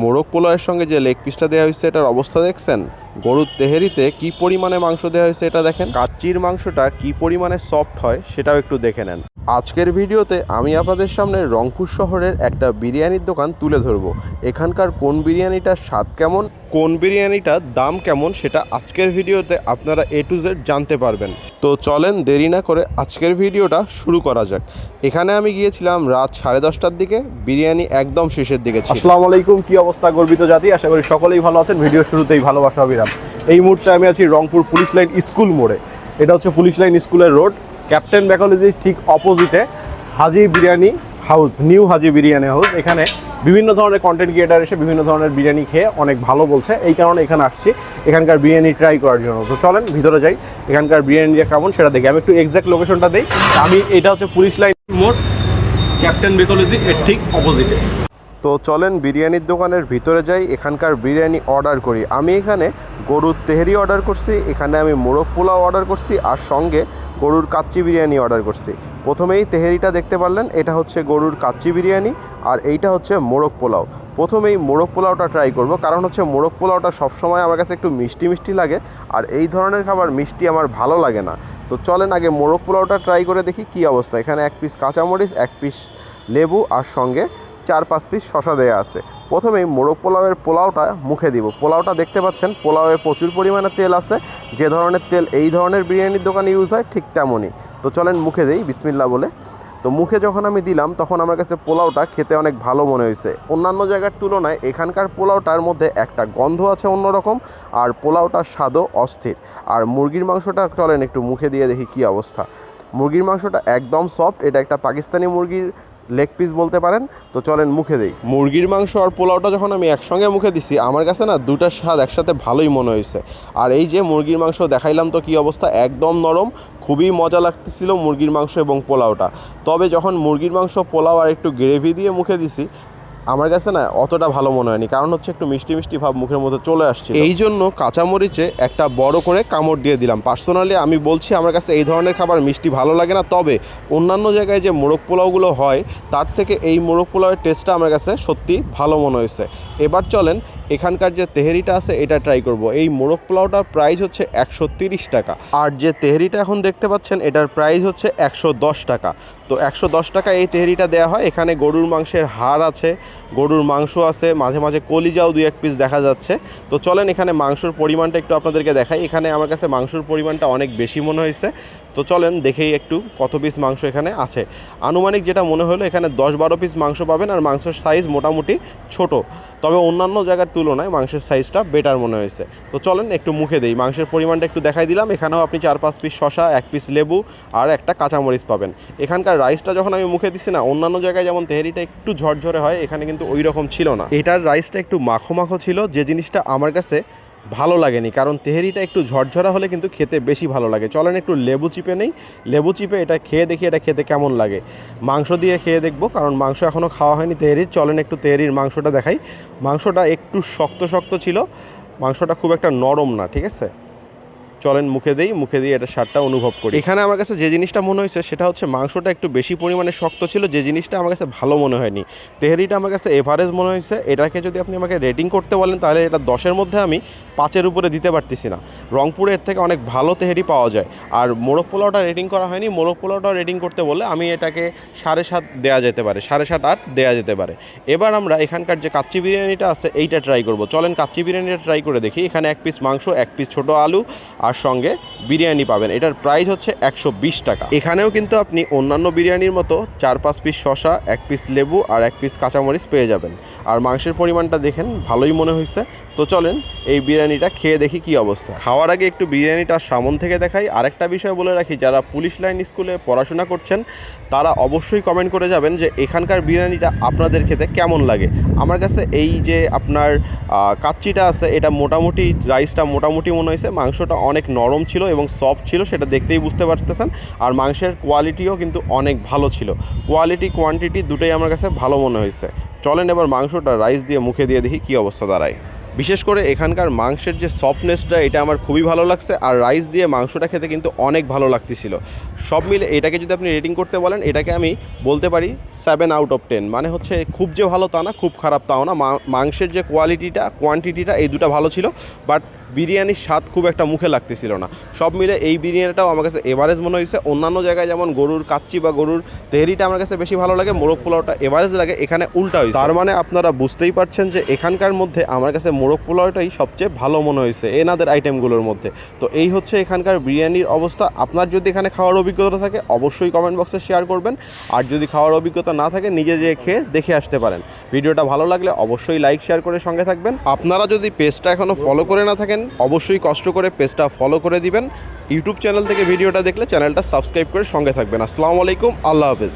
মোরগ পোলাওয়ের সঙ্গে যে লেগ পিসটা দেওয়া হয়েছে এটার অবস্থা দেখছেন? গরুর তেহেরিতে কি পরিমাণে মাংস দেওয়া হয়েছে এটা দেখেন। কাচ্চির মাংসটা কি পরিমাণে সফট হয় সেটাও একটু দেখে নেন। আজকের ভিডিওতে আমি আপনাদের সামনে রংপুর শহরের একটা বিরিয়ানির দোকান তুলে ধরবো। এখানকার কোন বিরিয়ানিটার স্বাদ কেমন, কোন বিরিয়ানিটার দাম কেমন সেটা আজকের ভিডিওতে আপনারা এ টু জেড জানতে পারবেন। তো চলেন দেরি না করে আজকের ভিডিওটা শুরু করা যাক। এখানে আমি গিয়েছিলাম রাত সাড়ে দশটার দিকে, বিরিয়ানি একদম শেষের দিকে আসসালামু আলাইকুম, কি অবস্থা গর্বিত জাতি? আশা করি সকলেই ভালো আছেন। ভিডিও শুরুতেই ভালোবাসা এই মুহূর্তে আমি আছি রংপুর পুলিশ লাইন স্কুল মোড়ে। এটা হচ্ছে পুলিশ লাইন স্কুলের রোড। ক্যাপ্টেন ব্যাকোলজির ঠিক অপোজিটে Haji biryani house, new Haji biryani house. এখানে বিভিন্ন ধরনের কন্টেন্ট ক্রিয়েটার এসে বিভিন্ন ধরনের বিরিয়ানি খেয়ে অনেক ভালো বলছে। এই কারণে এখানে আসছি। এখানকার বিরিয়ানি ট্রাই করার জন্য। তো চলেন, ভিতরে যাই। এখানকার বিরিয়ানিটা কেমন সেটা দেখি। আমি একটু এক্সাক্ট লোকেশনটা দিই। আমি, এটা হচ্ছে পুলিশ লাইন মোড়। ক্যাপ্টেন বেকোলজি এর ঠিক অপোজিটে তো চলেন বিরিয়ানির দোকানের ভিতরে যাই, এখানকার বিরিয়ানি অর্ডার করি। আমি এখানে গরুর তেহেরি অর্ডার করছি, এখানে আমি মোরগ পোলাও অর্ডার করছি, আর সঙ্গে গরুর কাচ্চি বিরিয়ানি অর্ডার করছি। প্রথমেই তেহেরিটা দেখতে পারলেন, এটা হচ্ছে গরুর কাচ্চি বিরিয়ানি, আর এইটা হচ্ছে মোরগ পোলাও। প্রথমেই মোরগ পোলাওটা ট্রাই করব, কারণ হচ্ছে মোরগ পোলাওটা সবসময় আমার কাছে একটু মিষ্টি মিষ্টি লাগে, আর এই ধরনের খাবার মিষ্টি আমার ভালো লাগে না। তো চলেন আগে মোরগ পোলাওটা ট্রাই করে দেখি কী অবস্থা। এখানে এক পিস কাঁচামরিচ, এক পিস লেবু, আর সঙ্গে চার পাঁচ পিস শশা দেওয়া আছে। প্রথমেই মোরগ পোলাওয়ের পোলাওটা মুখে দিব। পোলাওটা দেখতে পাচ্ছেন, পোলাওয়ে প্রচুর পরিমাণে তেল আছে। যে ধরনের তেল এই ধরনের বিরিয়ানির দোকানে ইউজ হয় ঠিক তেমনই। তো চলেন মুখে দেই বিসমিল্লা বলে। তো মুখে যখন আমি দিলাম, তখন আমার কাছে পোলাওটা খেতে অনেক ভালো মনে হয়েছে। অন্যান্য জায়গার তুলনায় এখানকার পোলাওটার মধ্যে একটা গন্ধ আছে অন্যরকম, আর পোলাওটার স্বাদও অস্থির। আর মুরগির মাংসটা চলেন একটু মুখে দিয়ে দেখি কী অবস্থা। মুরগির মাংসটা একদম সফট এটা একটা পাকিস্তানি মুরগির লেগ পিস বলতে পারেন, তো চলেন মুখে দেই। মুরগির মাংস আর পোলাওটা যখন আমি একসঙ্গে মুখে দিছি, আমার কাছে না দুটার স্বাদ একসাথে ভালোই মনে হয়েছে। আর এই যে মুরগির মাংস দেখাইলাম তো কি অবস্থা? একদম নরম, খুবই মজা লাগতেছিল মুরগির মাংস এবং পোলাওটা। তবে যখন মুরগির মাংস, পোলাও আর একটু গ্রেভি দিয়ে মুখে দিছি আমার কাছে না অতটা ভালো মনে হয়নি, কারণ হচ্ছে একটু মিষ্টি মিষ্টি ভাব মুখের মধ্যে চলে আসছে এই জন্য কাঁচামরিচে একটা বড় করে কামড় দিয়ে দিলাম। পার্সোনালি আমি বলছি আমার কাছে এই ধরনের খাবার মিষ্টি ভালো লাগে না, তবে অন্যান্য জায়গায় যে মোরগ পোলাওগুলো হয়, তার থেকে এই মোরগ পোলাওয়ের টেস্টটা আমার কাছে সত্যি ভালো মনে হয়েছে। এবার চলেন এখানকার যে তেহেরিটা আছে, এটা ট্রাই করব। এই মোরগ পোলাওটার প্রাইস হচ্ছে একশো টাকা। আর যে তেহেরিটা এখন দেখতে পাচ্ছেন, এটার প্রাইস হচ্ছে একশো দশ টাকা। তো একশো দশ টাকা এই তেহেরিটা দেওয়া হয়। এখানে গরুর মাংসের হাড় আছে, গরুর মাংস আছে, মাঝে মাঝে কলিজাও দুই এক পিস দেখা যাচ্ছে। তো চলেন এখানে মাংসর পরিমাণটা একটু আপনাদেরকে দেখাই। এখানে আমার কাছে মাংসর পরিমাণটা অনেক বেশি মনে হয়েছে। তো চলেন দেখেই একটু কত পিস মাংস এখানে আছে। আনুমানিক যেটা মনে হলো, এখানে দশ বারো পিস মাংস পাবেন। আর মাংসের সাইজ মোটামুটি ছোট। তবে অন্যান্য জায়গার তুলনায় মাংসের সাইজটা বেটার মনে হয়েছে। তো চলেন একটু মুখে দেই। মাংসের পরিমাণটা একটু দেখাই দিলাম। এখানেও আপনি চার পাঁচ পিস শশা এক পিস লেবু আর একটা কাঁচামরিচ পাবেন। এখানকার রাইসটা যখন আমি মুখে দিছি না, অন্যান্য জায়গায় যেমন তেহারিটা একটু ঝরঝরে হয়, এখানে কিন্তু ওই রকম ছিল না। এটার রাইসটা একটু মাখো মাখো ছিল। যে জিনিসটা আমার কাছে ভালো লাগেনি, কারণ তেহেরিটা একটু ঝরঝরা হলে কিন্তু খেতে বেশি ভালো লাগে। চলেন একটু লেবু চিপে নেই। লেবু চিপে এটা খেয়ে দেখি এটা খেতে কেমন লাগে। মাংস দিয়ে খেয়ে দেখব, কারণ মাংস এখনও খাওয়া হয়নি তেহেরির। চলেন একটু তেহেরির মাংসটা দেখাই। মাংসটা একটু শক্ত শক্ত ছিল। মাংসটা খুব একটা নরম না, ঠিক আছে? চলেন মুখে দেই, মুখে দিয়ে এটা স্বাদটা অনুভব করি। এখানে আমার কাছে যে জিনিসটা মনে হয়েছে, সেটা হচ্ছে মাংসটা একটু বেশি পরিমাণে শক্ত ছিল, যে জিনিসটা আমার কাছে ভালো মনে হয়নি। তেহারিটা আমার কাছে এভারেজ মনে হয়েছে, এটাকে যদি আপনি আমাকে রেটিং করতে বলেন, তাহলে এটা দশের মধ্যে আমি পাঁচের উপরে দিতে পারতেছি না। রংপুরে এর থেকে অনেক ভালো তেহারি পাওয়া যায়। আর মোরগ পোলাওটা রেটিং করা হয়নি, মোরগ পোলাওটা রেটিং করতে বললে আমি এটাকে সাড়ে সাত দেওয়া যেতে পারে, সাড়ে সাত আট দেওয়া যেতে পারে। এবার আমরা এখানকার যে কাচ্চি বিরিয়ানিটা আছে, এইটা ট্রাই করব। চলেন কাচ্চি বিরিয়ানিটা ট্রাই করে দেখি। এখানে এক পিস মাংস, এক পিস ছোটো আলু, আর সঙ্গে বিরিয়ানি পাবেন। এটার প্রাইস হচ্ছে একশো বিশ টাকা। এখানেও কিন্তু আপনি অন্যান্য বিরিয়ানির মতো চার পাঁচ পিস শশা এক পিস লেবু আর এক পিস কাঁচামরিচ পেয়ে যাবেন। আর মাংসের পরিমাণটা দেখেন, ভালোই মনে হয়েছে। তো চলেন এই বিরিয়ানিটা খেয়ে দেখি কি অবস্থা। খাওয়ার আগে একটু বিরিয়ানিটা সামন থেকে দেখাই। আরেকটা বিষয় বলে রাখি, যারা পুলিশ লাইন স্কুলে পড়াশোনা করছেন, তারা অবশ্যই কমেন্ট করে যাবেন যে এখানকার বিরিয়ানিটা আপনাদের খেতে কেমন লাগে। আমার কাছে এই যে আপনার কাচ্চিটা আছে, এটা মোটামুটি রাইসটা মোটামুটি মনে হয়েছে, মাংসটা অনেক নরম ছিল এবং সফট ছিল, সেটা দেখতেই বুঝতে পারতেছেন। আর মাংসের কোয়ালিটিও কিন্তু অনেক ভালো ছিল। কোয়ালিটি কোয়ান্টিটি দুটোই আমার কাছে ভালো মনে হয়েছে। চলেন এবার মাংসটা রাইস দিয়ে মুখে দিয়ে দেখি কী অবস্থা দাঁড়ায়। বিশেষ করে এখানকার মাংসের যে সফটনেসটা এটা আমার খুবই ভালো লাগছে। আর রাইস দিয়ে মাংসটা খেতে কিন্তু অনেক ভালো লাগতেছিল। সব মিলে এটাকে যদি আপনি রেটিং করতে বলেন, এটাকে আমি বলতে পারি সেভেন আউট অফ টেন মানে হচ্ছে খুব যে ভালো তা না, খুব খারাপ তাও না। মাংসের যে কোয়ালিটিটা কোয়ান্টিটিটা এই দুটো ভালো ছিল বাট বিরিয়ানির স্বাদ খুব একটা মুখে লাগতেছিল না। সব মিলে এই বিরিয়ানিটাও আমার কাছে এভারেজ মনে হয়েছে। অন্যান্য জায়গায় যেমন গরুর কাচ্চি বা গরুর তেহরিটা আমার কাছে বেশি ভালো লাগে, মোরগ পোলাওটা এভারেজ লাগে, এখানে উল্টা হয়েছে। তার মানে আপনারা বুঝতেই পারছেন যে এখানকার মধ্যে আমার কাছে মোরগ পোলাওটাই সবচেয়ে ভালো মনে হয়েছে, এনাদের আইটেমগুলোর মধ্যে। তো এই হচ্ছে এখানকার বিরিয়ানির অবস্থা। আপনার যদি এখানে খাওয়ার অভিজ্ঞতা থাকে, অবশ্যই কমেন্ট বক্সে শেয়ার করবেন। আর যদি খাওয়ার অভিজ্ঞতা না থাকে, নিজে যেয়ে খেয়ে দেখে আসতে পারেন। ভিডিওটা ভালো লাগলে অবশ্যই লাইক শেয়ার করে সঙ্গে থাকবেন। আপনারা যদি পেজটা এখনও ফলো করে না থাকেন, অবশ্যই কষ্ট করে পেজটা ফলো করে দিবেন। ইউটিউব চ্যানেল থেকে ভিডিওটা দেখলে চ্যানেলটা সাবস্ক্রাইব করে সঙ্গে থাকবেন। আসসালামু আলাইকুম, আল্লাহ হাফেজ।